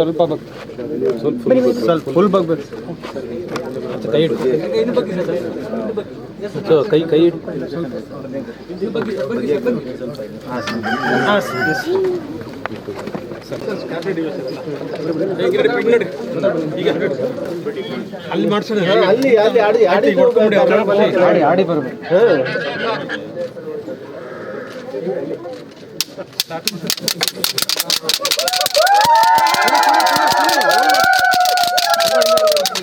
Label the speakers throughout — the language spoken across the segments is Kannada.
Speaker 1: ಸ್ವಲ್ಪ ಬಗ್ ಸ್ವಲ್ಪ ಫುಲ್ ಬಗ್ಬೇಕು ಕೈ ಇಡು. ಕೈ ಕೈ ಇಡು. ಅಲ್ಲಿ ಮಾಡ್ಸೋಣ. ಆಡಿ ಆಡಿ ಬರ್ಬೇಕು.
Speaker 2: Tá tudo.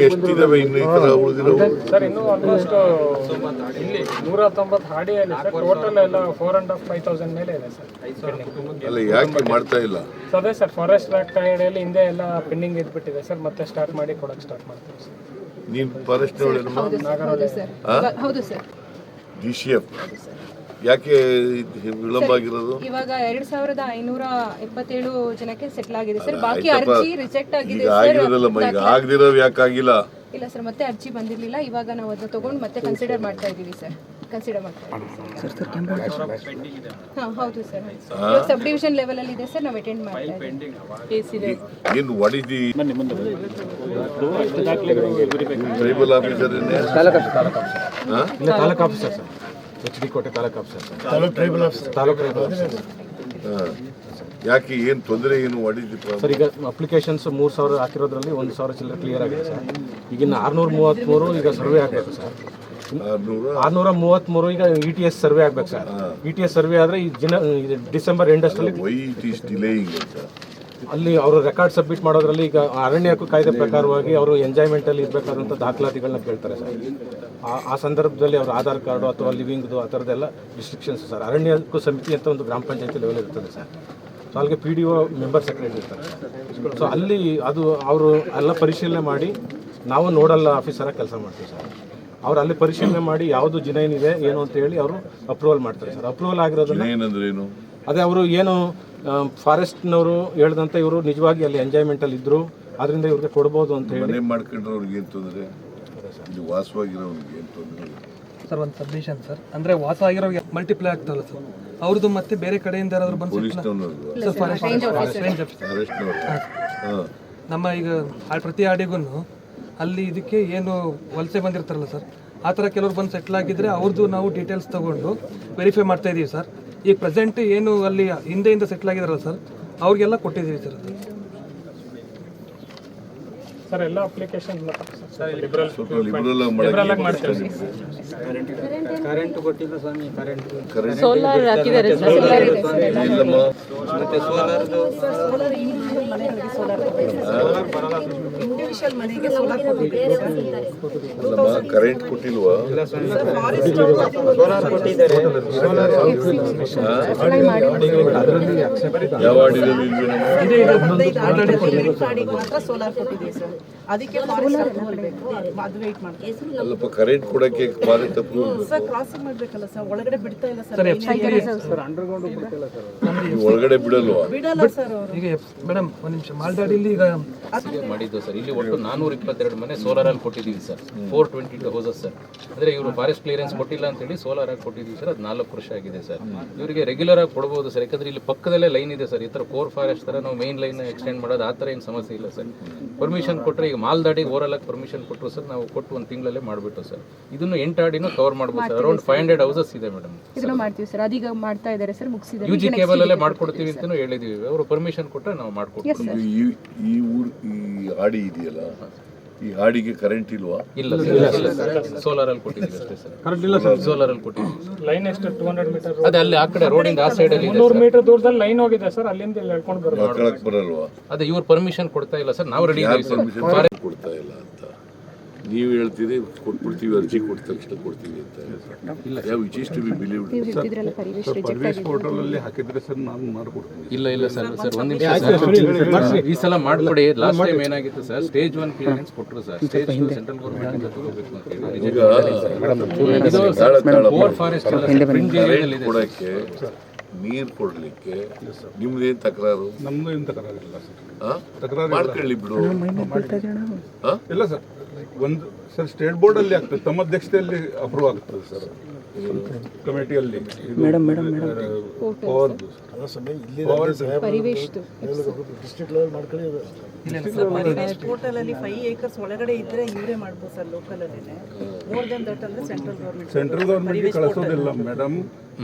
Speaker 2: ಎಷ್ಟಿದಾವೆ ಇನ್ನು ಈ ತರ ಉಳಿದಿರೋ
Speaker 3: ಸರ್ ಇನ್ನೂ ಆಲ್ಮೋಸ್ಟ್ ಇಲ್ಲಿ ನೂರ ತೊಂಬತ್ತು ಹಾಡಿಯಲ್ಲಿ ಸರ್ ಟೋಟಲ್ ಎಲ್ಲ four and half five thousand ಮೇಲೆ ಇದೆ ಸರ್
Speaker 2: ಅಲ್ಲ ಯಾಕೆ ಮಾಡ್ತಾ ಇಲ್ಲ
Speaker 3: ಅದೇ ಸರ್ ಫಾರೆಸ್ಟ್ ಆಕ್ಟ್ ಅಡಿಯಲ್ಲಿ ಹಿಂದೆ ಎಲ್ಲ ಪೆಂಡಿಂಗ್ ಇದ್ಬಿಟ್ಟಿದೆ ಸರ್ ಮತ್ತೆ ಸ್ಟಾರ್ಟ್ ಮಾಡಿ ಕೊಡಕ್ಕೆ ಸ್ಟಾರ್ಟ್ ಮಾಡ್ತೀವಿ ಸರ್
Speaker 2: ನೀವು ಫಾರೆಸ್ಟ್
Speaker 4: ಹೌದು ಸರ್.
Speaker 2: ಡಿ ಸಿ ಎಫ್ ಯಾಕೆ ವಿಳಂಬ ಆಗಿರೋದು
Speaker 4: ಇವಾಗ ಎರಡ್ ಸಾವಿರದ ಐನೂರ ಇಪ್ಪತ್ತೇಳು ಜನಕ್ಕೆ ಸೆಟ್ಲ್ ಆಗಿದೆ ಸರ್. ಬಾಕಿ ಅರ್ಜಿ ರಿಜೆಕ್ಟ್ ಆಗಿದೆ
Speaker 2: ಈಗ
Speaker 4: ಸರ್.
Speaker 2: ಆಗಿರೋದಲ್ಲಮ್ಮ ಈಗ ಆಗದಿರೋ ಯಾಕೆ ಆಗಿಲ್ಲ
Speaker 4: ಇಲ್ಲ ಸರ್ ಮತ್ತೆ ಅರ್ಜಿ ಬಂದಿರಲಿಲ್ಲ. ಇವಾಗ ನಾವು ಅದನ್ನ ತಗೊಂಡು ಮತ್ತೆ ಕನ್ಸಿಡರ್ ಮಾಡ್ತಾ ಇದ್ದೀವಿ ಸರ್. ಕನ್ಸಿಡರ್ ಹಾ ಹೌದು ಸರ್ ಸಬ್ ಡಿವಿಷನ್ ಲೆವೆಲ್ ಅಲ್ಲಿ ಇದೆ ಸರ್ ನಾವು ಅಟೆಂಡ್ ಮಾಡ್ತಾ ಇದ್ದೀವಿ.
Speaker 2: ಏನು what is the tribal officer
Speaker 1: ಇಲ್ಲ taluk officer sir H D Kote taluk officer sir taluk tribal officer taluk tribal officer
Speaker 2: ಯಾಕೆ ಏನು ತೊಂದರೆ ಏನು ವಾಟ್ ಇಸ್
Speaker 1: ಸರ್ ಈಗ ಅಪ್ಲಿಕೇಶನ್ಸ್ ಮೂರು ಸಾವಿರ ಹಾಕಿರೋದ್ರಲ್ಲಿ ಒಂದು ಸಾವಿರ ಚಿಲ್ಲರೆ ಕ್ಲಿಯರ್ ಆಗಿದೆ ಸರ್ ಈಗಿನ ಆರುನೂರ ಮೂವತ್ತ್ಮೂರು ಈಗ ಸರ್ವೆ ಆಗಬೇಕು ಸರ್
Speaker 2: ಆರ್ನೂರ
Speaker 1: ಮೂವತ್ತ್ಮೂರು ಈಗ ಇ ಟಿ ಎಸ್ ಸರ್ವೆ ಆಗ್ಬೇಕು sir. E T S survey ಆದ್ರೆ ಈ ದಿನ ಡಿಸೆಂಬರ್ ಎಂಡಷ್ಟಲ್ಲಿ
Speaker 2: ವೈ ಇಟ್ ಈಸ್ ಡಿಲೇಯಿಂಗ್ ಅಂತ?
Speaker 1: ಅಲ್ಲಿ ಅವರು ರೆಕಾರ್ಡ್ ಸಬ್ಮಿಟ್ ಮಾಡೋದ್ರಲ್ಲಿ ಈಗ ಅರಣ್ಯ ಹಕ್ಕು ಕಾಯ್ದೆ ಪ್ರಕಾರವಾಗಿ ಅವರು ಎಂಜಾಯ್ಮೆಂಟ್ ಅಲ್ಲಿ ಇರಬೇಕಾದಂತ ದಾಖಲಾತಿಗಳನ್ನ ಕೇಳ್ತಾರೆ ಸರ್. ಆ- ಸಂದರ್ಭದಲ್ಲಿ ಅವ್ರ ಆಧಾರ್ ಕಾರ್ಡು ಅಥವಾ ಲಿವಿಂಗ್ದು ಆ ಥರದ್ದೆಲ್ಲ ರಿಸ್ಟ್ರಿಕ್ಷನ್ಸ್ ಸರ್. ಅರಣ್ಯ ಹಕ್ಕು ಸಮಿತಿ ಅಂತ ಒಂದು ಗ್ರಾಮ ಪಂಚಾಯತಿ ಲೆವೆಲ್ ಇರ್ತದೆ ಸರ್. ಸೊ ಅಲ್ಲಿಗೆ P D O member secretary ಇರ್ತಾರೆ. ಸೊ ಅಲ್ಲಿ ಅದು ಅವರು ಎಲ್ಲ ಪರಿಶೀಲನೆ ಮಾಡಿ ನಾವು ನೋಡಲ್ಲ ಆಫೀಸರ ಕೆಲಸ ಮಾಡ್ತೀವಿ ಸರ್. ಅವ್ರು ಅಲ್ಲಿ ಪರಿಶೀಲನೆ ಮಾಡಿ ಯಾವುದು ಜಿನೈನ್ ಇದೆ ಏನು ಅಂತ ಹೇಳಿ ಅವರು ಅಪ್ರೂವಲ್ ಮಾಡ್ತಾರೆ ಸರ್. ಅಪ್ರೂವಲ್ ಆಗಿರೋದನ್ನ
Speaker 2: ಏನಂದ್ರೆ ಏನು?
Speaker 1: ಅದೇ ಅವರು ಏನು ಫಾರೆಸ್ಟ್ನವರು ಹೇಳಿದಂತ ಇವರು ನಿಜವಾಗಿ ಅಲ್ಲಿ ಎಂಜಾಯ್ಮೆಂಟ್ ಅಲ್ಲಿ ಇದ್ರು. ಅದರಿಂದ ಇವ್ರಿಗೆ ಕೊಡ್ಬೋದು ಅಂತ ಹೇಳಿ.
Speaker 2: ಮಾಡ್ಕೊಂಡ್ರವ್ರಿಗೆ ಏನು ತೊಂದರೆ? ವಾಸವಾಗಿರೋರಿಗೆ ಏನು ತೊಂದರೆ?
Speaker 5: ಸರ್ ಒಂದು ಸಬ್ಮಿಷನ್ ಸರ್. ಅಂದ್ರೆ ವಾಸ ಆಗಿರೋ ಮಲ್ಟಿಪ್ಲೈ ಆಗ್ತಲ್ಲ ಸರ್. ಅವ್ರದ್ದು ಮತ್ತೆ ಬೇರೆ ಕಡೆಯಿಂದ ಯಾರಾದ್ರು ಬಂದು ಸರ್ ಫಾರೆಸ್ಟ್ ನಮ್ಮ ಈಗ ಪ್ರತಿ ಆಡಿಗೂ ಅಲ್ಲಿ ಇದಕ್ಕೆ ಏನು ವಲಸೆ ಬಂದಿರ್ತಾರಲ್ಲ ಸರ್ ಆ ಥರ ಕೆಲವ್ರು ಬಂದು ಸೆಟ್ಲ್ ಆಗಿದ್ರೆ ಅವ್ರದ್ದು ನಾವು ಡೀಟೇಲ್ಸ್ ತಗೊಂಡು ವೆರಿಫೈ ಮಾಡ್ತಾ ಇದ್ದೀವಿ ಸರ್. ಈಗ ಪ್ರೆಸೆಂಟ್ ಏನು ಅಲ್ಲಿ ಹಿಂದೆಯಿಂದ ಸೆಟ್ಲ್ ಆಗಿದಾರಲ್ಲ ಸರ್ ಅವ್ರಿಗೆಲ್ಲ ಕೊಟ್ಟಿದ್ದೀವಿ ಸರ್. ಅದು
Speaker 3: ಸರ್. ಎಲ್ಲ ಅಪ್ಲಿಕೇಶನ್ ಮಾಡ್ತೀವಿ.
Speaker 4: ಸೋಲಾರ್
Speaker 2: ಕರೆಂಟ್ ಕೊಟ್ಟಿಲ್ವಾ? ಯಾವ ಆಡಿನಲ್ಲಿ
Speaker 6: ಮಾತ್ರ ಸೋಲಾರ್ ಕೊಟ್ಟಿದ್ದೀವಿ ಸರ್ ಅದಕ್ಕೆ ಅದು ವೇಟ್ ಮಾಡ್ತೀವಿ
Speaker 2: ಕರೆಂಟ್ ಕೊಡಕ್ಕೆ
Speaker 6: ಸರ್ ಕ್ರಾಸಿಂಗ್ ಮಾಡ್ಬೇಕಲ್ಲ ಸರ್ ಒಳಗಡೆ ಬಿಡ್ತಾ ಇಲ್ಲ ಸರ್
Speaker 2: ಒಳಗಡೆ ಬಿಡಲ್ವಾ?
Speaker 6: ಬಿಡಲ್ಲ ಸರ್
Speaker 5: ಈಗ ಮೇಡಮ್ ಒಂದು ನಿಮಿಷ. ಮಾಲ್ದಾಡಿಲಿ ಈಗ
Speaker 7: ಮಾಡಿದ್ದು ಸರ್ ಇಲ್ಲಿ ಒಟ್ಟು ನಾನೂರ ಇಪ್ಪತ್ತೆರಡು ಮನೆ ಸೋಲಾರ್ ಅಲ್ಲಿ ಕೊಟ್ಟಿದ್ದೀವಿ sir four twenty two houses sir ಅಂದ್ರೆ ಇವರು ಫಾರೆಸ್ಟ್ ಕ್ಲಿಯರೆನ್ಸ್ ಕೊಟ್ಟಿಲ್ಲ ಅಂತ ಹೇಳಿ ಸೋಲಾರ್ ಆಗಿ ಕೊಟ್ಟಿದ್ದೀವಿ ಸರ್ ಅದು ನಾಲ್ಕು ವರ್ಷ ಆಗಿದೆ ಸರ್ ಇವರಿಗೆ ರೆಗ್ಯುಲರ್ ಆಗಿ ಕೊಡ್ಬೋದು ಸರ್ ಯಾಕಂದ್ರೆ ಇಲ್ಲಿ ಪಕ್ಕದಲ್ಲೇ ಲೈನ್ ಇದೆ ಸರ್ ಈ ತರ ಕೋರ್ ಫಾರೆಸ್ಟ್ ತರ ನಾವು ಮೇನ್ ಲೈನ್ ಎಕ್ಸ್ಟೆಂಡ್ ಮಾಡೋದು ಆ ಥರ ಏನು ಸಮಸ್ಯೆ ಇಲ್ಲ ಸರ್ ಪರ್ಮಿಷನ್ ಕೊಟ್ಟರೆ ಈಗ ಮಾಲ್ದಾಡಿಗೆ ಓರಲ್ ಆಗಿ ಪರ್ಮಿಷನ್ ಕೊಟ್ಟರು ಸರ್ ನಾವು ಕೊಟ್ಟು ಒಂದು ತಿಂಗಳಲ್ಲೇ ಮಾಡಿಬಿಟ್ಟು ಸರ್. ಇದನ್ನು ಎಂಟು ಆಡಿನೂ ಕವರ್ ಮಾಡ್ಬೋದು sir. Around five hundred houses ಇದೆ ಮೇಡಮ್
Speaker 4: ಇದನ್ನ ಮಾಡ್ತೀವಿ ಸರ್. ಅದೀಗ ಮಾಡ್ತಾ ಇದ್ದಾರೆ ಸರ್ ಮುಗಿಸಿದ್ದಾರೆ.
Speaker 7: ಯು ಜಿ ಕೇಬಲ್ ಅಲ್ಲೇ ಮಾಡ್ಕೊಡ್ತೀವಿ ಅಂತಲೂ ಹೇಳಿದೀವಿ. ಅವರು ಪರ್ಮಿಷನ್ ಕೊಟ್ಟರೆ ನಾವು ಮಾಡ್ಕೊಡ್ತೀವಿ.
Speaker 2: ಈ ಈ ಊರ್ ಈ ಆಡಿ ಇದೆಯಲ್ಲ? ಈ ಹಾಡಿಗೆ ಕರೆಂಟ್ ಇಲ್ವಾ?
Speaker 7: ಇಲ್ಲ ಸರ್ ಸೋಲಾರ್ ಅಲ್ಲಿ ಕೊಟ್ಟಿದ್ದೀವಿ ಅಷ್ಟೇ ಸರ್. ಕರೆಂಟ್ ಇಲ್ಲ ಸರ್. ಸೋಲಾರ್ ಅಲ್ಲಿ ಕೊಟ್ಟಿದ್ದೀವಿ.
Speaker 3: ಲೈನ್ ಎಷ್ಟು? ಟೂ ಹಂಡ್ರೆಡ್ ಮೀಟರ್
Speaker 7: ಅದೇ ಅಲ್ಲಿ ಆ ಕಡೆ ರೋಡಿಂದ ಆ ಸೈಡ್ ಅಲ್ಲಿ ಇದೆ
Speaker 3: ನೂರು ಮೀಟರ್ ದೂರದಲ್ಲಿ ಲೈನ್ ಹೋಗಿದೆ ಸರ್. ಅಲ್ಲಿಂದ ಇಲ್ಲಿ ಹೇಳ್ಕೊಂಡು ಬರ್ಬೋದು.
Speaker 2: ಬರಲ್ವಾ?
Speaker 7: ಅದೇ ಇವ್ರು ಪರ್ಮಿಷನ್ ಕೊಡ್ತಾ ಇಲ್ಲ ಸರ್. ನಾವು ರೆಡಿ ಇದ್ದೀವಿ ಸರ್.
Speaker 2: ಪರ್ಮಿಷನ್ ಕೊಡ್ತಾ ಇಲ್ಲ? ನೀವು ಹೇಳ್ತೀರಿ ಕೊಟ್ಬಿಡ್ತೀವಿ ಅರ್ಜಿ ಕೊಟ್ಟ ತಕ್ಷಣ ಕೊಡ್ತೀವಿ ಅಂತ ಯಾವ which is to be believed
Speaker 4: sir ಹೇಳ್ತಿದ್ರಲ್ಲ Parivesh ಆಗಿದೆ
Speaker 8: ಹಾಕಿದ್ರೆ ಸರ್ ನಾನು ಮಾಡ್ಕೊಡ್ತೀನಿ.
Speaker 7: ಇಲ್ಲ ಇಲ್ಲ ಸರ್ ಸರ್ ಒಂದು ನಿಮಿಷ ಸರ್ ಈ ಸಲ ಮಾಡ್ಕೊಡಿ ಲಾಸ್ಟ್ ಟೈಮ್ ಏನಾಗಿತ್ತು ಸರ್? ಸ್ಟೇಜ್ ಒನ್ ಕ್ಲಿಯರೆನ್ಸ್ ಕೊಟ್ಟರು sir. Stage two central government ತಗೋಬೇಕು ಅಂತ
Speaker 2: ತಾಳ
Speaker 7: ಫಾರೆಸ್ಟ್ ಇದೆ
Speaker 2: ಕೊಡಕ್ಕೆ ನೀರು ಕೊಡ್ಲಿಕ್ಕೆ ನಿಮ್ದೇನ್ ತಕರಾರು?
Speaker 8: ನಮ್ದು ಏನು ತಕರಾರಿಲ್ಲ ಸರ್.
Speaker 2: ತಕರಾರು ಮಾಡ್ಕೊಳ್ಳಿ ಬಿಡು?
Speaker 8: ಇಲ್ಲ ಸರ್. ಒಂದು ಸರ್ ಸ್ಟೇಟ್ ಬೋರ್ಡಲ್ಲಿ ಆಗ್ತದೆ. ತಮ್ಮ ಅಧ್ಯಕ್ಷತೆಯಲ್ಲಿ ಅಪ್ರೂವ್ ಆಗ್ತದೆ ಸರ್. ಕಮಿಟಿಯಲ್ಲಿ ಮೇಡಮ್ ಮೇಡಮ್
Speaker 4: ಪರಿವೇಶ್ದು
Speaker 6: ಟೋಟಲ್ ಅಲ್ಲಿ ಫೈವ್ ಏಕರ್ಸ್ ಒಳಗಡೆ ಇದ್ರೆ ಇವರೇ ಮಾಡ್ಬೋದು ಸರ್ ಲೋಕಲ್ ಅಲ್ಲೇ ಮೋರ್ ದನ್ ದಟ್ ಅಂದ್ರೆ ಸೆಂಟ್ರಲ್ ಗೌರ್ಮೆಂಟ್
Speaker 8: ಸೆಂಟ್ರಲ್ ಗೌರ್ಮೆಂಟ್ಗೆ ಕಳಿಸೋದಿಲ್ಲ ಮೇಡಮ್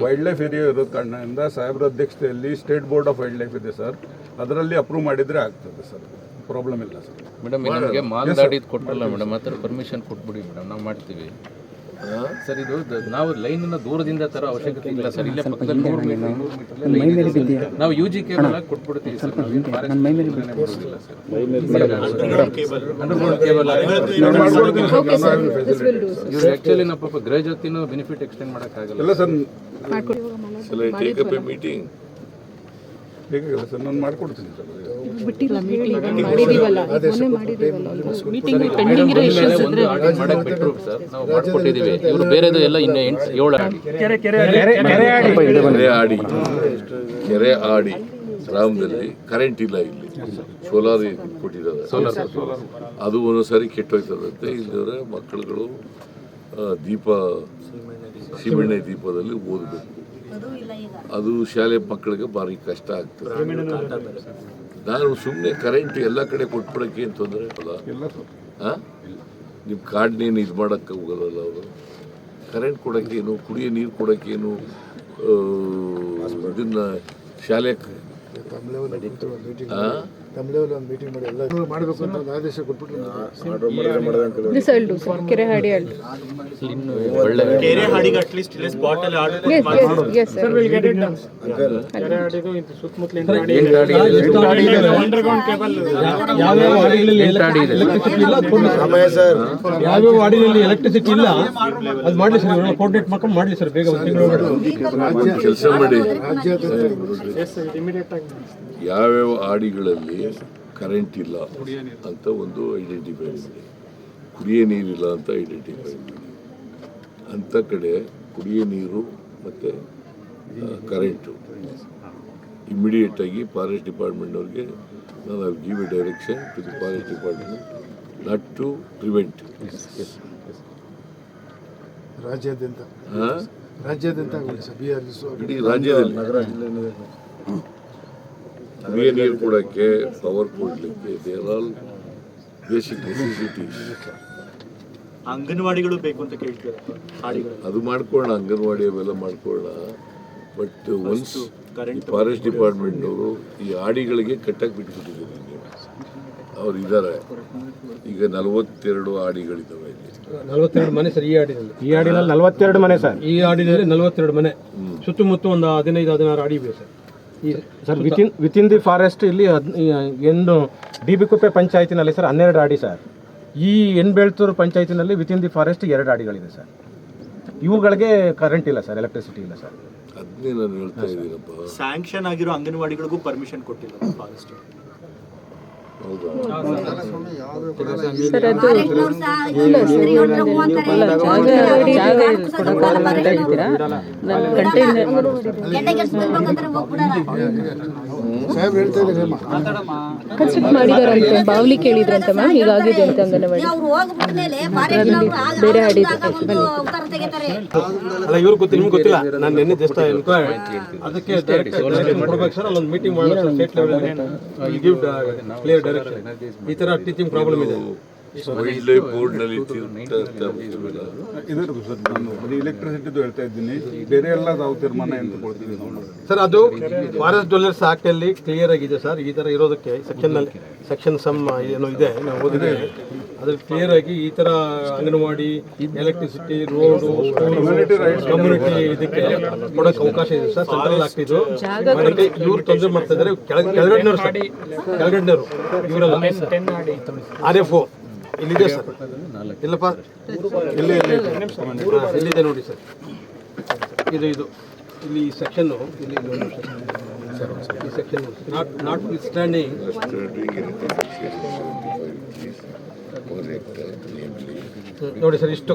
Speaker 8: ವೈಲ್ಡ್ ಲೈಫ್ ಏರಿಯಾ ಇರೋ ಕಾರಣದಿಂದ ಸಾಹೇಬ್ರ ಅಧ್ಯಕ್ಷತೆಯಲ್ಲಿ state board of wild life ಇದೆ ಸರ್ ಅದರಲ್ಲಿ ಅಪ್ರೂವ್ ಮಾಡಿದರೆ ಆಗ್ತದೆ ಸರ್ ಪ್ರಾಬ್ಲಮ್ ಇಲ್ಲ ಸರ್.
Speaker 7: ಮೇಡಮ್ ನಮಗೆ ದಾಡಿ ಕೊಟ್ಟಲ್ಲ ಮೇಡಮ್ ಆ ಥರ ಪರ್ಮಿಷನ್ ಕೊಟ್ಬಿಡಿ ಮೇಡಮ್ ನಾವು ಮಾಡ್ತೀವಿ. ಸರ್ ಇದು ದ- ನಾವು ಲೈನ್ ದೂರದಿಂದ ತರ ಅವಶ್ಯಕತೆ ಇಲ್ಲ ಸರ್ ಇಲ್ಲೇ ಪಕ್ಕದಲ್ಲಿ ನೂರು ಮೀಟರ್ ನೂರು ಮೀಟರ್ ನಾವು ಯು ಜಿ ಕೇಬಲ್ ಆಗಿ ಕೊಟ್ಬಿಡ್ತೀವಿ ಸರ್ forest ಮಾಡೋದಿಲ್ಲ ಸರ್ ಇವ್ರು ಆಕ್ಚುಲಿ ನಾವು ಪಾಪ ಗೃಹ ಜೊತೆನೂ ಬೆನಿಫಿಟ್ ಎಕ್ಸ್ಟೆಂಡ್ ಮಾಡೋಕ್ಕಾಗಲ್ಲ
Speaker 8: ಇಲ್ಲ sir
Speaker 2: Shall I take up a meeting?
Speaker 8: Sir ನಾನು ಮಾಡ್ಕೊಡ್ತೀನಿ ಸರ್.
Speaker 4: ಬಿಟ್ಟಿಲ್ಲ ಮೀಟಿಂಗ್ ಮಾಡಿದೀವಲ್ಲ ಮೊನ್ನೆ ಮಾಡಿದೀವಲ್ಲ ಮೀಟಿಂಗ್
Speaker 7: ಒಂದು ಆಡಿಟ್ ಮಾಡಕ್ ಬಿಟ್ರು ಸರ್. ನಾವು ಮಾಡ್ಕೊಟ್ಟಿದ್ದೀವಿ. ಇವರು ಬೇರೆದು ಎಲ್ಲ ಇನ್ನು ಎಂಟು ಏಳು ಆಡಿ.
Speaker 2: ಕೆರೆ ಆಡಿ ಕೆರೆ ಆಡಿ. ಗ್ರಾಮದಲ್ಲಿ ಕರೆಂಟ್ ಇಲ್ಲ ಇಲ್ಲಿ. ಸೋಲಾರ್ ಕೊಟ್ಟಿದ್ದಾರೆ.
Speaker 7: ಸೋಲಾರ್
Speaker 2: ಅದು ಒಂದೊಂದ್ಸರಿ ಕೆಟ್ಟೋಗ್ತದಂತೆ ಇಲ್ಲಿ ಮಕ್ಕಳುಗಳು ದೀಪ ಸೀಮೆಣ್ಣೆ ದೀಪದಲ್ಲಿ ಓದಬೇಕು. ಅದು ಶಾಲೆ ಮಕ್ಕಳಿಗೆ ಭಾರಿ ಕಷ್ಟ ಆಗ್ತದೆ. ನಾನು ಸುಮ್ಮನೆ ಕರೆಂಟ್ ಎಲ್ಲ ಕಡೆ ಕೊಟ್ಬಿಡಕ್ಕೆ ಏನು ತೊಂದರೆ ಅಲ್ಲ ಹಾಂ? ನಿಮ್ಮ ಕಾಡನ್ನೇನು ಇದು ಮಾಡೋಕ್ಕೆ ಹೋಗೋದಲ್ಲ ಅವರು. ಕರೆಂಟ್ ಕೊಡೋಕ್ಕೇನು ಕುಡಿಯೋ ನೀರು ಕೊಡೋಕ್ಕೇನು ಇದನ್ನು ಶಾಲೆ ಹಾಂ
Speaker 4: ದಿಸ್ ವಿಲ್ ಡೂ ಸರ್ ಕೆರೆ ಹಾಡಿ ಅಲ್ಡು
Speaker 7: ಇನ್ನು ಒಳ್ಳೆ
Speaker 4: yes sir
Speaker 3: will get it done ಕೆರೆ ಆಡಿದು ಇದು ಸುತ್ತಮುತ್ತಲಿನ ಗಾಡಿ
Speaker 7: ಎಂಟು ಆಡಿ ಇದೆ.
Speaker 3: ಅಂಡರ್ಗ್ರೌಂಡ್ ಕೇಬಲ್
Speaker 1: ಯಾವ್ಯಾವ ವಾರ್ಡಿನಲ್ಲಿ
Speaker 7: ಎಂಟು ಆಡಿ ಇದೆ?
Speaker 1: ಎಲೆಕ್ಟ್ರಿಸಿಟಿ ಇಲ್ಲ ಅದು ಕೊಡ್ಲಿ ಸರ್. ಎಲೆಕ್ಟ್ರಿಸಿಟಿ ಇಲ್ಲ. ಅದು ಮಾಡಲಿ ಸರ್ ಇವ್ರನ್ನ ಕೋರ್ಡಿನೇಟ್ ಮಾಡ್ಕೊಂಡು ಮಾಡಲಿ ಸರ್ ಬೇಗ ಒಂದು ತಿಂಗಳು
Speaker 2: ಕೆಲಸ ಮಾಡಿ.
Speaker 3: ಇಮಿಡಿಯೇಟ್ ಆಗಿ
Speaker 2: ಯಾವ್ಯಾವ ಆಡಿಗಳಲ್ಲಿ ಕರೆಂಟ್ ಇಲ್ಲ ಅಂತ ಒಂದು ಐಡೆಂಟಿಫೈ ಮಾಡಿ. ಕುಡಿಯೋ ನೀರಿಲ್ಲ ಅಂತ ಐಡೆಂಟಿಫೈ ಮಾಡಿ. ಅಂಥ ಕಡೆ ಕುಡಿಯೋ ನೀರು ಮತ್ತು ಕರೆಂಟು ಇಮ್ಮಿಡಿಯೇಟಾಗಿ ಫಾರೆಸ್ಟ್ ಡಿಪಾರ್ಟ್ಮೆಂಟ್ನವ್ರಿಗೆ ನಾನು I give a direction to the forest department not to prevent
Speaker 9: ರಾಜ್ಯಾದ್ಯಂತ. ರಾಜ್ಯಾದ್ಯಂತ ಇಡೀ ರಾಜ್ಯದಲ್ಲಿ. ನಗರ ಜಿಲ್ಲೆ
Speaker 2: ಇಡೀ ರಾಜ್ಯದಲ್ಲಿ ಕುಡಿಯೋ ನೀರು ಕೊಡೋಕ್ಕೆ ಪವರ್ ಕೊಡಲಿಕ್ಕೆ ದೇರ್ ಆಲ್ ಬೇಸಿಕ್ ನೆಸೆಸಿಟೀಸ್
Speaker 10: ಅಂಗನವಾಡಿಗಳು ಬೇಕು ಅಂತ ಕೇಳ್ತೀವಿ
Speaker 2: ಅದು ಮಾಡ್ಕೊಳ್ಳೋಣ ಅಂಗನವಾಡಿ ಅವೆಲ್ಲ ಮಾಡ್ಕೊಳ್ಳೋಣ. ಬಟ್ ಒನ್ಸ್ ಫಾರೆಸ್ಟ್ ಡಿಪಾರ್ಟ್ಮೆಂಟ್ನವರು ಈ ಆಡಿಗಳಿಗೆ ಕಟ್ಟಕ್ಕೆ ಬಿಟ್ಬಿಟ್ಟಿದ್ದೀವಿ ನೀವು ಅವ್ರು ಇದ್ದಾರೆ. ಈಗ ನಲವತ್ತೆರಡು ಆಡಿಗಳಿದ್ದಾವೆ ಇಲ್ಲಿ.
Speaker 1: ನಲವತ್ತೆರಡು ಮನೆ ಸರ್ ಈ ಆಡಿನಲ್ಲಿ
Speaker 11: ಈ ಆಡಿನಲ್ಲಿ ನಲವತ್ತೆರಡು ಮನೆ ಸರ್.
Speaker 1: ಈ ಆಡಿನಲ್ಲಿ ನಲವತ್ತೆರಡು ಮನೆ. ಸುತ್ತಮುತ್ತ ಒಂದು ಹದಿನೈದು ಹದಿನಾರು ಆಡಿ ಇವೆ sir.
Speaker 11: Sir within within the forest ಇಲ್ಲಿ ಎಂದು ಡಿ ಬಿ ಕುಪ್ಪೆ ಪಂಚಾಯತಿನಲ್ಲಿ ಸರ್ ಹನ್ನೆರಡು ಅಡಿ ಸರ್. ಈ ಎನ್ಬೆಳ್ತೂರು ಪಂಚಾಯತಿನಲ್ಲಿ ವಿತಿನ್ ದಿ ಫಾರೆಸ್ಟ್ ಎರಡು ಅಡಿಗಳಿದೆ ಸರ್. ಇವುಗಳಿಗೆ ಕರೆಂಟ್ ಇಲ್ಲ ಸರ್ ಎಲೆಕ್ಟ್ರಿಸಿಟಿ ಇಲ್ಲ ಸರ್.
Speaker 2: ಹೇಳ್ತಾ
Speaker 10: ಸ್ಯಾಂಕ್ಷನ್ ಆಗಿರೋ ಅಂಗನವಾಡಿಗಳಿಗೂ ಪರ್ಮಿಷನ್ ಕೊಟ್ಟಿಲ್ಲ ಫಾರೆಸ್ಟ್
Speaker 2: ಹೌದಾ
Speaker 4: ಸರ್ ಅದು ಇಲ್ಲ ಸರ್
Speaker 9: ಸಾಹೇಬ್ರು ಹೇಳ್ತಾ ಇದ್ದಾರೆ
Speaker 4: ಕನ್ಸ್ಟ್ರಕ್ಟ್ ಮಾಡಿದಾರಂತೆ ಬಾವ್ಲಿ ಕೇಳಿದ್ರಂತೆ ಮ್ಯಾಮ್ ಹೀಗಾಗಿದೆ ಅಂತ ಅಂಗನವಾಡಿ ಬೇರೆ ಆಡಿದ್ರು
Speaker 1: ಅಲ್ಲ ಇವ್ರಿಗೆ ಗೊತ್ತಿಲ್ಲ ನಿಮ್ಗೆ ಗೊತ್ತಿಲ್ಲ ನಾನು ನಿನ್ನೆ ಜಸ್ಟ್ ಅದಕ್ಕೆ ಡೈರೆಕ್ಟ್ ಕೊಡ್ಬೇಕು ಸರ್ ಅಲ್ಲೊಂದು ಮೀಟಿಂಗ್ ಮಾಡೋಣ state level give clear direction ಈ ಥರ ಟೀಚಿಂಗ್ ಪ್ರಾಬ್ಲಮ್ ಇದೆ
Speaker 2: ವೈಲ್ಡ್ ಲೈಫ್ ಬೋರ್ಡ್ನಲ್ಲಿ
Speaker 8: ಇದ್ರದ್ದು ಸರ್ ನಾನು ಅದು ಎಲೆಕ್ಟ್ರಿಸಿಟಿದು ಹೇಳ್ತಾ ಇದ್ದೀನಿ. ಬೇರೆ ಎಲ್ಲ ನಾವು ತೀರ್ಮಾನ ಎಂದು ಕೊಡ್ತೀವಿ
Speaker 1: ಸರ್ ಅದು ಫಾರೆಸ್ಟ್ ಡ್ವೆಲ್ಲರ್ಸ್ ಆಕ್ಟ್ ಅಲ್ಲಿ ಕ್ಲಿಯರ್ ಆಗಿದೆ ಸರ್. ಈ ತರ ಇರೋದಕ್ಕೆ ಸೆಕ್ಷನ್ನಲ್ಲಿ ಸೆಕ್ಷನ್ ಸಮ್ ಏನೋ ಇದೆ ನಾವು ಓದಿದ್ರೆ ಅದ್ರಲ್ಲಿ ಕ್ಲಿಯರ್ ಆಗಿ ಈ ತರ ಅಂಗನವಾಡಿ ಎಲೆಕ್ಟ್ರಿಸಿಟಿ ರೋಡ್ ಕಮ್ಯುನಿಟಿ ಇದಕ್ಕೆ ಕೊಡಕ್ಕೆ ಅವಕಾಶ ಇದೆ ಸರ್. ಸೆಂಟ್ರಲ್ ಆಕ್ಟ್ ಇದು. ಮತ್ತೆ ಇವ್ರು ತೊಂದರೆ ಮಾಡ್ತಾ ಇದ್ದಾರೆ ಕೆಳಗಡೆ ಕೆಳಗಡೆನವ್ರು ಸರ್. ಕೆಳಗಡೆನವರು. ಇವರೆಲ್ಲ. ಆರ್ ಎಫ್ ಇಲ್ಲಿದೆ ಸರ್? ಇಲ್ಲಪ್ಪ. ಇಲ್ಲಿ ಇಲ್ಲಿದೆ ನೋಡಿ ಸರ್. ಇದು ಇದು. ಇಲ್ಲಿ ಈ ಸೆಕ್ಷನ್ನು ಇಲ್ಲಿ. ಈ ಸೆಕ್ಷನ್ ನಾಟ್ ನಾಟ್ ಸ್ಟ್ಯಾಂಡಿಂಗ್ ನೋಡಿ ಸರ್ ಇಷ್ಟು.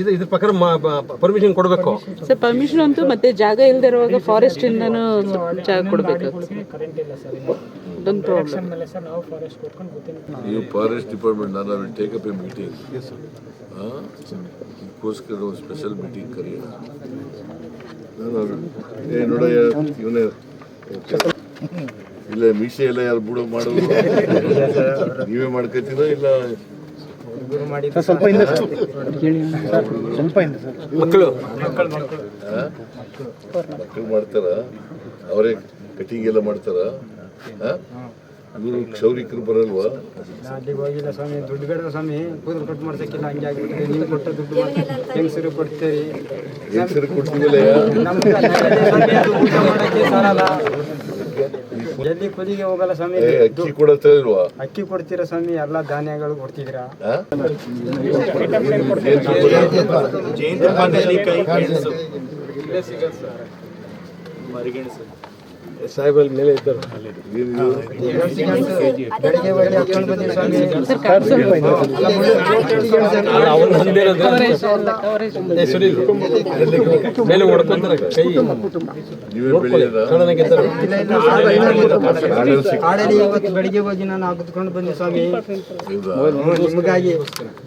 Speaker 1: ಇದು ಇದ್ರ ಪ್ರಕಾರ ಪರ್ಮಿಷನ್ ಕೊಡಬೇಕು.
Speaker 12: ಸರ್ ಪರ್ಮಿಷನ್ ಅಂತೂ ಮತ್ತೆ ಜಾಗ ಇಲ್ಲದೆ ಇರುವಾಗ ಫಾರೆಸ್ಟ್ ಇಂದನೂ ಜಾಗ ಕೊಡಬೇಕು.
Speaker 9: ಕರೆಂಟ್ ಇಲ್ಲ ಸರ್ ಇನ್ನು
Speaker 12: ಅದೊಂದು
Speaker 9: ಮೇಲೆ ಸರ್ ನಾವು ಫಾರೆಸ್ಟ್
Speaker 2: ಡಿಪಾರ್ಟ್ಮೆಂಟ್ ನಾನು ಟೇಕ್ ಅಪ್ ಎ ಮೀಟಿಂಗ್ ಇದಕ್ಕೋಸ್ಕರ ಒಂದು ಸ್ಪೆಷಲ್ ಮೀಟಿಂಗ್ ಕರೆಯೋಣ. ಏ ನೋಡಯ್ಯ ಇವನೇ ಇಲ್ಲ ಮೀಸೆ ಎಲ್ಲ ಯಾರು ಬಿಡೋ ಮಾಡೋದು ನೀವೇ ಮಾಡ್ಕೊತೀರಾ ಇಲ್ಲ
Speaker 11: ಸ್ವಲ್ಪ ಹಿಂದೆ ಸ್ವಲ್ಪ ಹಿಂದೆ ಸರ್.
Speaker 1: ಮಕ್ಕಳು?
Speaker 2: ಮಕ್ಕಳು ಮಾಡ್ತಾರ ಅವರೇ ಕಟಿಂಗ್ ಎಲ್ಲ ಮಾಡ್ತಾರ ಇವರು ಕ್ಷೌರಿಕರು ಬರಲ್ವಾ?
Speaker 9: ಅಲ್ಲಿಗೆ ಹೋಗಿಲ್ಲ ಸ್ವಾಮಿ. ದುಡ್ಡು ಬೇಡ ಸ್ವಾಮಿ. ಕೂದಲು ಕಟ್ ಮಾಡ್ಸಕ್ಕಿಲ್ಲ ಹಂಗೆ ಆಗಿಬಿಟ್ಟಿದೆ. ನೀವು ಕೊಟ್ಟ ದುಡ್ಡು ಹೆಂಗಸರು ಕೊಡ್ತೀರಿ?
Speaker 2: ಹೆಂಗಸರು ಕೊಡ್ತೀವಿಲ್ಲ
Speaker 9: ಎಲ್ಲಿ ಕುದಿಗೆ ಹೋಗಲ್ಲ ಸ್ವಾಮಿ.
Speaker 2: ಏ ಅಕ್ಕಿ ಕೊಡತ್ತಾ ಇಲ್ವಾ?
Speaker 9: ಅಕ್ಕಿ ಕೊಡ್ತೀರಾ ಸ್ವಾಮಿ? ಎಲ್ಲ ಧಾನ್ಯಗಳು ಕೊಡ್ತಿದ್ದೀರಾ
Speaker 10: ಪಾತ್ರೆಯಲ್ಲಿ ಕೈ ಗೆಣಸು ಮರಿಗೆಣಸು.
Speaker 1: ಸಾಹೇಬ್ ಅಲ್ಲಿ ಮೇಲೆ ಇದ್ದರು ಮೇಲೆ ಹೊಡ್ಕೊಂತಾರೆ ಕೈ
Speaker 9: ಇವತ್ತು ಬೆಳಿಗ್ಗೆ ಹೋಗಿ ನಾನು ಹಾಕಿದ್ಕೊಂಡು ಬಂದೆ ಸ್ವಾಮಿ? ನಿಮಗಾಗಿ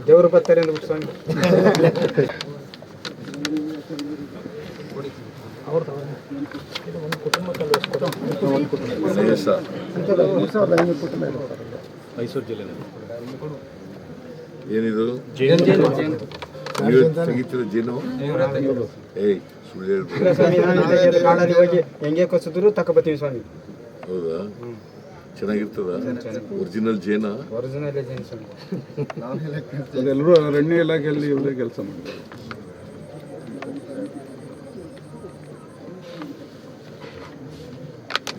Speaker 9: ದೇವರು ಬರ್ತಾರೆ ಅಂದ್ಬಿಟ್ಟು ಸ್ವಾಮಿ
Speaker 2: ಲೇಸ.
Speaker 1: ಮೈಸೂರು ಜಿಲ್ಲೆನಲ್ಲಿ
Speaker 2: ಏನಿದು ನೀವು ತೆಗಿತೀರ ಜೇನು ಏಯ್ ಸುಳ್ಳು
Speaker 9: ಕಾಡಲ್ಲಿ ಹೋಗಿ ಕೊಸಿದ್ರು ತಗೊಬತ್ತೀವಿ ಸ್ವಾಮಿ.
Speaker 2: ಹೌದಾ? ಚೆನ್ನಾಗಿರ್ತದ? ಒರಿಜಿನಲ್ ಜೇನ?
Speaker 9: ಒರಿಜಿನಲ್
Speaker 8: ಎಲ್ಲರೂ ಅರಣ್ಯ ಇಲಾಖೆಯಲ್ಲಿ ಇವರೇ ಕೆಲಸ ಮಾಡ್ತಾರೆ.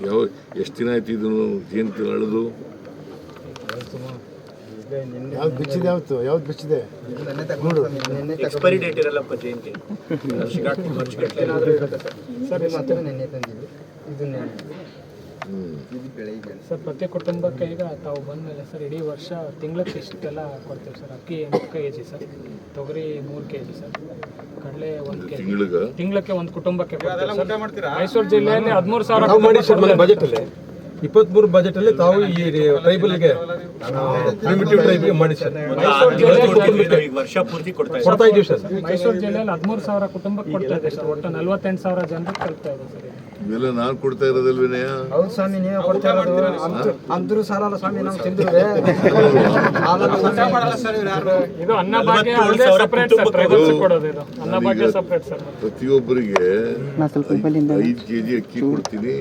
Speaker 2: ಯಾವ ಎಷ್ಟು ದಿನ ಆಯ್ತು ಇದನ್ನು ಜಯಂತಿ ಅಳದು
Speaker 11: ಯಾವ್ದು ಬಿಚ್ಚಿದೆ ಯಾವತ್ತು? ಯಾವ್ದು ಬಿಚ್ಚಿದೆ?
Speaker 10: ಎಕ್ಸ್ಪೈರಿ ಡೇಟ್ ಇರಲ್ಲಪ್ಪ ಜಯಂತಿ ವರ್ಷಗಟ್ಟಲೆ
Speaker 9: ಸರ್ ಸರ್ ನಿಮ್ಮ ಹತ್ರ ನೆನ್ನೆ ತಂದಿದ್ದು. ಇದು ನೆನ್ನೆ
Speaker 13: ಸರ್ ಪ್ರತಿ ಕುಟುಂಬಕ್ಕೆ ಈಗ ತಾವು ಬಂದಮೇಲೆ ಸರ್ ಇಡೀ ವರ್ಷ ತಿಂಗ್ಳಿಗೆ ಇಷ್ಟೆಲ್ಲ ಕೊಡ್ತೇವೆ ಸರ್? ಅಕ್ಕಿ ಎಂಟು ಕೆ ಜಿ ಸರ್ ತೊಗರಿ ಮೂರು ಕೆ ಜಿ ಸರ್ ಕಡಲೆ ಒಂದು ಕೆ ಜಿ
Speaker 2: ತಿಂಗಳಿಗೆ?
Speaker 13: ತಿಂಗಳಿಗೆ ಒಂದು ಕುಟುಂಬಕ್ಕೆ. ಮೈಸೂರು ಜಿಲ್ಲೆಯಲ್ಲಿ ಹದಿಮೂರು ಸಾವಿರ
Speaker 1: ಬಜೆಟ್ ಅಲ್ಲಿ ಇಪ್ಪತ್ಮೂರು ಬಜೆಟ್ ಅಲ್ಲಿ ತಾವು ಈ ಟ್ರೈಬಲ್ಗೆ ಪ್ರಿಮಿಟಿವ್ ಟ್ರೈಬ್ಗೆ ಮಾಡಿ ಸರ್
Speaker 10: ಈಗ ವರ್ಷ ಪೂರ್ತಿ ಕೊಡ್ತಾ
Speaker 1: ಕೊಡ್ತಾ ಸರ್.
Speaker 13: ಮೈಸೂರು ಜಿಲ್ಲೆಯಲ್ಲಿ ಹದಿಮೂರು ಸಾವಿರ ಕುಟುಂಬಕ್ಕೆ ಕೊಡ್ತಾ ಇದೆ ಸರ್. ಒಟ್ಟು ನಲ್ವತ್ತೆಂಟು ಸಾವಿರ ಜನರಿಗೆ ಕೊಡ್ತಾ ಇದೆ ಸರ್. ಇದು.
Speaker 2: ಇವೆಲ್ಲ ನಾನು ಕೊಡ್ತಾ ಇರೋದಲ್ವೇನೆಯ
Speaker 9: ಹೌದು ಸ್ವಾಮಿ ನೀವೇ ಕೊಡ್ತಾ ಇರೋದು. ಅಂದ್ರು- ಅಂದ್ರು ಸಾಲಲ್ಲ ಸ್ವಾಮಿ ನಾವು ತಿಂದ್ರೆ
Speaker 13: ಇದು ಅನ್ನಭಾಗ್ಯ ಅಲ್ಲದೆ ಸಪ್ರೇಟ್ ಸರ್ ಟ್ರೈಬಲ್ಸ್ ಕೊಡೋದು ಇದು. ಅನ್ನಭಾಗ್ಯ ಸೆಪರೇಟ್ ಸರ್
Speaker 2: ಪ್ರತಿಯೊಬ್ಬರಿಗೆ ಐದು ಕೆಜಿ ಅಕ್ಕಿ ಕೊಡ್ತೀನಿ.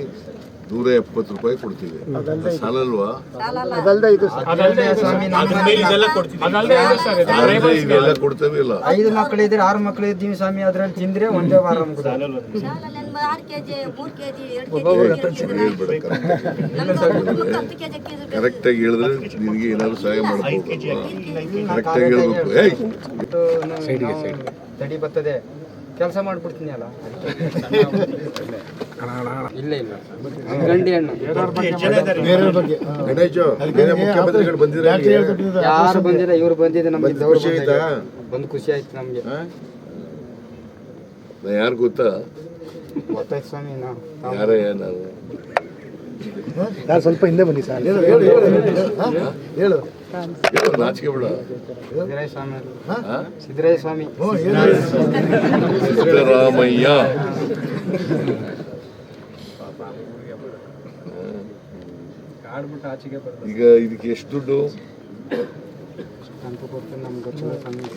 Speaker 2: ನೂರ ಎಪ್ಪತ್ತು ರೂಪಾಯಿ ಕೊಡ್ತೀವಿ. ಸಾಲಲ್ವಾ?
Speaker 10: ಇದೆಲ್ಲ ಕೊಡ್ತೀವಿ.
Speaker 2: ಇಲ್ಲ.
Speaker 9: ಐದು ಮಕ್ಕಳು ಇದ್ರೆ ಆರು ಮಕ್ಕಳು ಇದ್ದೀವಿ ಸ್ವಾಮಿ ಅದ್ರಲ್ಲಿ ತಿಂದ್ರೆ ಒಂದೇ ವಾರ
Speaker 3: ಕರೆಕ್ಟ್
Speaker 2: ಆಗಿ. ಹೇಳಿದ್ರೆ ನಿನಗೆ ಏನಾದ್ರು ಸಹಾಯ ಮಾಡಬಹುದು ಕರೆಕ್ಟ್ ಆಗಿ ಹೇಳ್ಬೇಕು. ಏಯ್!
Speaker 9: ತಡಿ ಬರ್ತದೆ. ಕೆಲಸ ಮಾಡ್ಬಿಡ್ತೀನಿ ಅಲ್ಲ? ಇಲ್ಲ ಇಲ್ಲ. ಗಂಡಿ ಹಣ್ಣು ಯಾರು ಬಂದಿಲ್ಲ ಇವ್ರು ಬಂದಿದೆ ನಮ್ಗೆ. ಬಂದು ಖುಷಿ ಆಯ್ತು? ನಮ್ಗೆ.
Speaker 2: ಯಾರು ಗೊತ್ತಾ?
Speaker 9: ಗೊತ್ತಾಯ್ತು ಸ್ವಾಮಿ ನಾವು
Speaker 2: ಯಾರೇ ನಾನು
Speaker 9: ಸ್ವಲ್ಪ ಹಿಂದೆ ಬನ್ನಿ ಸರ್. ಹೇಳು ಹೇಳು ಹೇಳು ಹಾ? ಹೇಳು.
Speaker 2: ಹೇಳು, ನಾಚಿಕೆ ಬಿಡ.
Speaker 9: ಸಿದ್ದರಾಯ ಸ್ವಾಮಿ
Speaker 2: ಸಿದ್ದರಾಮಯ್ಯ. ಈಗ ಇದಕ್ಕೆ ಎಷ್ಟು ದುಡ್ಡು?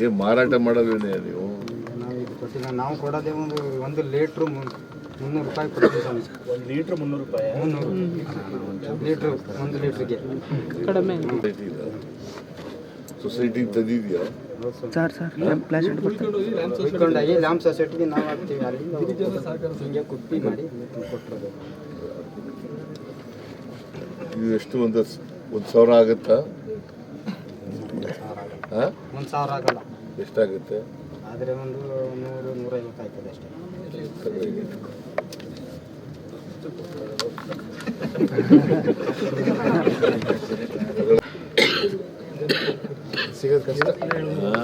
Speaker 2: ಏ ಮಾರಾಟ ಮಾಡಲ್ವೇನೆ ನೀವು?
Speaker 9: ನಾವು ಇದು ಕೊಟ್ಟಿಲ್ಲ. ನಾವು ಕೊಡೋದೇ ಒಂದು ಒಂದು ಲೀಟ್ರು ಮುನ್ನೂರು ರೂಪಾಯಿ ಕೊಡ್ತೀವಿ ಸ್ವಾಮಿ.
Speaker 10: ಒಂದು ಲೀಟ್ರ್ ಮುನ್ನೂರು ರೂಪಾಯಿ.
Speaker 9: ಮುನ್ನೂರು ಲೀಟ್ರ್ ಒಂದು ಲೀಟ್ರಿಗೆ.
Speaker 2: ಸೊಸೈಟಿ ತಂದಿದೆಯಾ
Speaker 9: ಸರ್ ಸರ್ ಉಳ್ಕೊಂಡಾಗಿ ಲ್ಯಾಂಪ್ ಸೊಸೈಟಿಗೆ ನಾವು ಹಾಕ್ತೀವಿ. ಅಲ್ಲಿ ಹಿಂಗೆ ಕುಪ್ಪಿ ಮಾಡಿ ಕೊಟ್ಟರು
Speaker 2: ಇದು ಎಷ್ಟು ಒಂದು ಒಂದು ಸಾವಿರ ಆಗುತ್ತಾ? ಹಾ?
Speaker 9: ಒಂದು ಸಾವಿರ ಆಗಲ್ಲ.
Speaker 2: ಎಷ್ಟಾಗುತ್ತೆ?
Speaker 9: ಆದರೆ ಒಂದು ನೂರು ನೂರೈವತ್ತು ಆಗ್ತದೆ ಅಷ್ಟೇ. ಸಿಗೋದು ಕಷ್ಟ?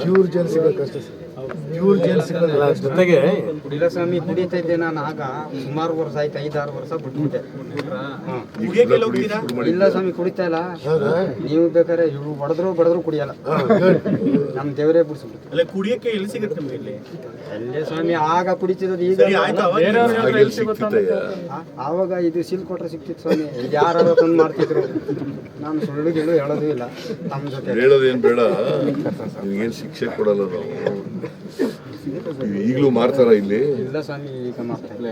Speaker 9: ಪ್ಯೂರ್ ಜೇಲ್ ಸಿಗೋದು ಕಷ್ಟ ಪ್ಯೂರ್ ಜೇಲ್ ಸಿಗೋದಿಲ್ಲ
Speaker 11: ಜೊತೆಗೆ
Speaker 9: ಕುಡಿಲಸ್ವಾಮಿ ಕುಡಿತಾ ಇದ್ದೆ ನಾನು ಆಗ ಸುಮಾರು ವರ್ಷ ಆಯ್ತು ಐದಾರು ವರ್ಷ ಬಿಟ್ಬಿಟ್ಟೆ. ಇಲ್ಲ ಸ್ವಾಮಿ ಕುಡಿತಾ ಇಲ್ಲ. ನೀವು ಬೇಕಾದ್ರೆ ಇವ್ರು ಬಡದ್ರು ಬಡದ್ರು ಕುಡಿಯಲ್ಲ. ನಮ್ ದೇವರೇ ಬಿಡಿಸ್ಬಿಟ್ಟು
Speaker 10: ಅಲ್ಲ ಕುಡಿಯಕ್ಕೆ ಎಲ್ಲಿ ಸಿಗುತ್ತೆ ಇಲ್ಲಿ?
Speaker 9: ಅಲ್ಲೇ ಸ್ವಾಮಿ ಆಗ ಕುಡಿತಿದ್ರು ಈಗ ಆವಾಗ ಇದು ಸೀಲ್ ಕೊಟ್ರೆ ಸಿಕ್ತಿತ್ತು ಸ್ವಾಮಿ. ಇದು ಯಾರು ತಂದು ಮಾಡ್ತಿದ್ರು ನಾನು ಸುಳ್ಳು ಗಿಳು ಹೇಳೋದು ಇಲ್ಲ. ನಮ್ಮ ಜೊತೆ.
Speaker 2: ಹೇಳೋದೇನು ಬೇಡ. ಶಿಕ್ಷೆ ಕೊಡಲ್ಲ ನಾವು. ಈಗಲೂ ಮಾರ್ತಾರ ಇಲ್ಲಿ?
Speaker 9: ಇಲ್ಲ ಸ್ವಾಮಿ ಈಗ ಮಾಡ್ತಾ ಇಲ್ಲ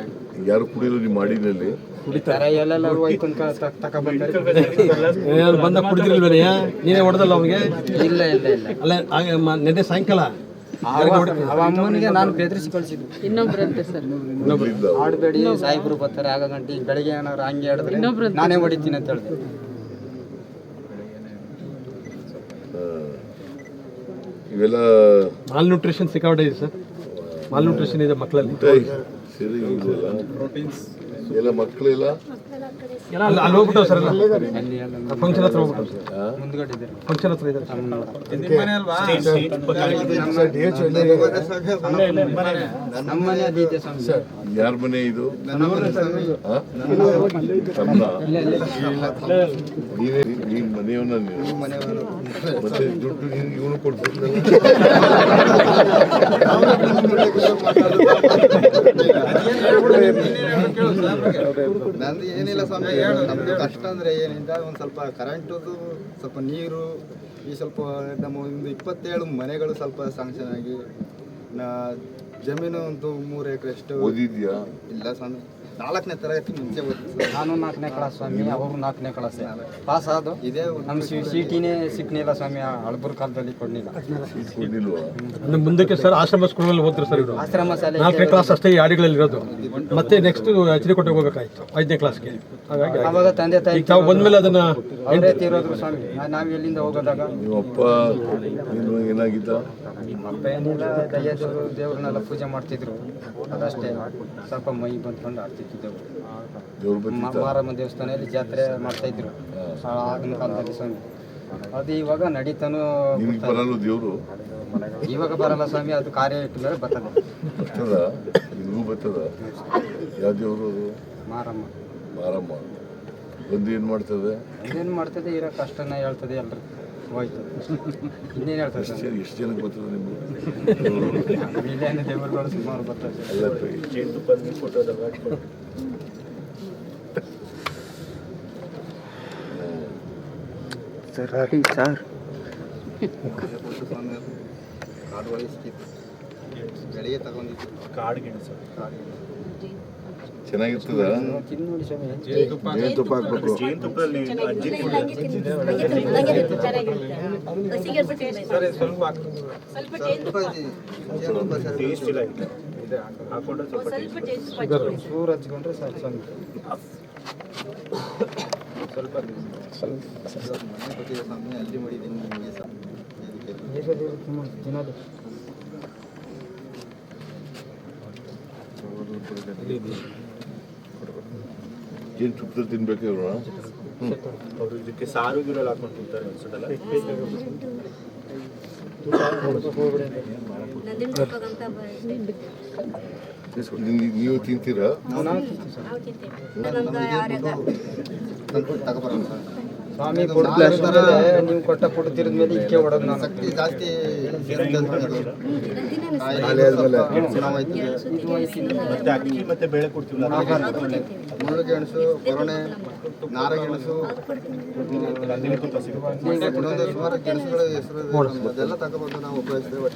Speaker 2: ಯಾರು ಕುಡಿಯಲು ನಿಮ್ಮ ಮಾಡಿನಲ್ಲಿ
Speaker 9: ಕುಡಿತಾರೆ. ಎಲ್ಲೆಲ್ಲರೂ ಐಕೊಂಡ್ ತಗೊಬರ್ತಾರೆ
Speaker 11: ಬಂದ ಕುಡಿದಿರಲ್ವೇ ನೀನೇ? ಹೊಡೆದಲ್ಲ ಅವನಿಗೆ?
Speaker 9: ಇಲ್ಲ ಇಲ್ಲ ಇಲ್ಲ.
Speaker 11: ಅಲ್ಲ ಹಾಗೆ ಮ- ನೆನ್ನೆ ಸಾಯಂಕಾಲ
Speaker 9: ಅಮ್ಮನಿಗೆ ನಾನು ಬೆದರಿಸಿ ಕಳಿಸಿದ್ದು
Speaker 12: ಇನ್ನೊಬ್ರಂತೆ ಸರ್.
Speaker 2: ಮೊದಲಿಂದ
Speaker 9: ಆಡಬೇಡಿ ಸಾಯಿಬ್ರು ಬರ್ತಾರೆ. ಆಗ ಗಂಟೆ ಬೆಳಿಗ್ಗೆ ಏನಾರು ಹಂಗೆ ಆಡಿದ್ರೆ ನಾನೇ ಹೊಡಿತೀನಿ ಅಂತ ಹೇಳಿದೆ.
Speaker 2: ಇವೆಲ್ಲ
Speaker 11: ಮಾಲ್ ನ್ಯೂಟ್ರಿಷನ್ ಸಿಕ್ಕಾಪಟ್ಟೆ ಇದೆ ಸರ್. ಮಾಲ್ ನ್ಯೂಟ್ರಿಷನ್ ಇದೆ ಮಕ್ಕಳಲ್ಲಿ
Speaker 2: ಎಲ್ಲ ಮಕ್ಕಳೆಲ್ಲ
Speaker 11: ಅಲ್ಲಿ ಸರ್ ಫಂಕ್ಷನ್ ಹತ್ರ ಸರ್. ಫಂಕ್ಷನ್ ಹತ್ರ ಇದ್ದಾರೆ
Speaker 2: ಯಾರ ಮನೆ ಇದು? ಹಾ? ತಮ್ಮನ? ನೀನೇ ನೀನ್ ಮನೆಯವನ ನೀನು ಮತ್ತೆ ದುಡ್ಡು ಇವನು ಕೊಡ್ತಿದ್ದಲ್ಲ
Speaker 14: ನಂದು ಏನಿಲ್ಲ ಸ್ವಾಮಿ ನಮ್ದು ಕಷ್ಟ ಅಂದ್ರೆ ಏನಿಲ್ಲ. ಒಂದು ಸ್ವಲ್ಪ ಕರೆಂಟದು ಸ್ವಲ್ಪ ನೀರು ಈ ಸ್ವಲ್ಪ ನಮ್ಮ ಒಂದು ಇಪ್ಪತ್ತೇಳು ಮನೆಗಳು ಸ್ವಲ್ಪ ಸ್ಯಾಂಕ್ಷನ್ ಆಗಿ ನಾ- ಜಮೀನು ಒಂದು ಮೂರು ಎಕರೆ ಅಷ್ಟು
Speaker 2: ಓದಿದ್ಯಾ?
Speaker 14: ಇಲ್ಲ ಸ್ವಾಮಿ. ನಾಲ್ಕನೇ ತರಗತಿ ಮುಂಚೆ ಓದಿದ್ದು
Speaker 9: ನಾನು ನಾಲ್ಕನೇ ಕ್ಲಾಸ್ ಸ್ವಾಮಿ ಅವರು ನಾಲ್ಕನೇ ಕ್ಲಾಸ್ ಪಾಸ್ ಆದು
Speaker 14: ಇದೇ
Speaker 9: ನಮ್ಮ ಸಿಟಿನೇ ಸಿಕ್ಕನಿಲ್ಲ ಸ್ವಾಮಿ ಹಳಬರ್ ಕಾಲದಲ್ಲಿ ಕೊಡಲಿಲ್ಲ.
Speaker 2: ನಮ್ಮ
Speaker 11: ಅಂದ್ರೆ ಮುಂದಕ್ಕೆ ಸರ್ ಆಶ್ರಮ ಸ್ಕೂಲಲ್ಲಿ ಓದ್ತಾರೆ ಸರ್ ಇವರು
Speaker 9: ಆಶ್ರಮ ಶಾಲೆ
Speaker 11: ನಾಲ್ಕನೇ ಕ್ಲಾಸ್ ಅಷ್ಟೇ ಈ ಹಾಡಿಗಳಲ್ಲಿ ಇರೋದು. ಮತ್ತೆ ನೆಕ್ಸ್ಟ್ ಎಚ್ ಕೊಟ್ಟು ಹೋಗಬೇಕಾಯ್ತು ಐದನೇ ಕ್ಲಾಸ್ಗೆ ಹಾಗಾಗಿ
Speaker 9: ಅವಾಗ ತಂದೆ ತಾಯಿ
Speaker 11: ತಾವು ಬಂದ್ಮೇಲೆ ಅದನ್ನ
Speaker 9: ಅವರೇ ತೀರೋದ್ರು ಸ್ವಾಮಿ. ನಾವು ಎಲ್ಲಿಂದ ಹೋಗೋದಾಗ
Speaker 2: ಏನಾಗಿದ್ದ?
Speaker 9: ಏನಿಲ್ಲ ದಯ್ಯದೇವರು ದೇವ್ರನ್ನೆಲ್ಲ ಪೂಜೆ ಮಾಡ್ತಿದ್ರು. ಅದಷ್ಟೇ. ಸ್ವಲ್ಪ ಮೈ ಬಂದ್ಕೊಂಡು ಆಡ್ತಿತ್ತು ದೇವರು. ಮಾರಮ್ಮ ದೇವಸ್ಥಾನದಲ್ಲಿ ಜಾತ್ರೆ ಮಾಡ್ತಾ ಇದ್ರು. ಆಗಿನ ಕಾಲದಲ್ಲಿ ಸ್ವಾಮಿ. ಅದು ಇವಾಗ ನಡೀತಾನು
Speaker 2: ದೇವರು?
Speaker 9: ಇವಾಗ ಬರಲ್ಲ ಸ್ವಾಮಿ ಅದು ಕಾರ್ಯ ಇಟ್ಟ ಮೇಲೆ ಬರ್ತದೆ.
Speaker 2: ಬರ್ತದ? ನಿನಗೂ ಬರ್ತದ? ಯಾವ ದೇವ್ರು?
Speaker 9: ಮಾರಮ್ಮ.
Speaker 2: ಮಾರಮ್ಮ ಬಂದು ಏನು ಮಾಡ್ತದೆ?
Speaker 9: ಏನ್ ಮಾಡ್ತದೆ ಇರೋ ಕಷ್ಟನ ಹೇಳ್ತದೆ ಎಲ್ರು ಹೋಯ್ತು ಇನ್ನೇನು ಹೇಳ್ತದೆ ಸ್ವಾಮಿ?
Speaker 2: ಎಷ್ಟು ಎಷ್ಟು ಜನಕ್ಕೆ ಬರ್ತದೆ ನಿಮ್ಗೆ
Speaker 9: ಇಲ್ಲೇನು ದೇವರುಗಳು ಸುಮಾರು ಬರ್ತದೆ
Speaker 2: ಎಲ್ಲ ಕೈ
Speaker 10: ಜೇನುತುಪ್ಪ ನೀರು ಕೊಟ್ಟೋದಲ್ವಾ
Speaker 14: ಸರ್ ಸ್ವಾಮಿ ಕಾಡು ಒಳಗೆ ಸಿಕ್ಕಿತ್ತು ಬೆಳಿಗ್ಗೆ ತಗೊಂಡಿದ್ದು
Speaker 10: ಕಾಡು ಗೆಣಸು
Speaker 2: ಚೆನ್ನಾಗಿರ್ತದ
Speaker 9: ತಿಂದು ನೋಡಿ ಸ್ವಾಮಿ
Speaker 2: ಜೇನುತುಪ್ಪ ಹಾಕ್ಬೇಕು
Speaker 10: ಜೇನುತುಪ್ಪದಲ್ಲಿ ಅಜ್ಜಿ ಟೇಸ್ಟ್ ಇಲ್ಲ ಇದು. ಹಾಕೊಂಡ್ರೆ ಸ್ವಲ್ಪ taste.
Speaker 9: ಚೂರು ಹಚ್ಕೊಂಡ್ರೆ ಸಾಕು
Speaker 14: ಸ್ವಲ್ಪ ಸ್ವಲ್ಪ ಸ್ವಲ್ಪ ಅಲ್ಲಿ
Speaker 9: ತಿನ್ನೋದು
Speaker 2: ಜೇನುತುಪ್ಪದಲ್ಲಿ ತಿನ್ಬೇಕು ಇವರು?
Speaker 10: ಅವ್ರು ಇದಕ್ಕೆ ಸಾರು ಗಿರಲ್ಲಿ ಹಾಕೊಂಡು ತಿಂತಾರೆ ಅನ್ಸುತ್ತಲ್ಲ?
Speaker 2: ನೀವು- ತಿಂತೀರಾ?
Speaker 9: ಸ್ವಾಮಿ ನೀವು ಕೊಟ್ಟ ತಿರಿದ ಮೇಲೆ ಇದಕ್ಕೆ ಹೊಡೆದು ನಾನು.
Speaker 14: ಶಕ್ತಿ ಜಾಸ್ತಿ.
Speaker 10: ಮತ್ತೆ ಅಕ್ಕಿ ಮತ್ತೆ ಬೇಳೆ
Speaker 14: ಕೊರಣೆ ನಾರಗೆಣಸು ಇನ್ನೊಂದು ಸುಮಾರು ಗೆಣಸುಗಳ ಹೆಸರು ಎಲ್ಲ ಅದೆಲ್ಲ ತಗೊಬಂದು ನಾವು ಉಪಯೋಗಿಸ್ತೇವೆ.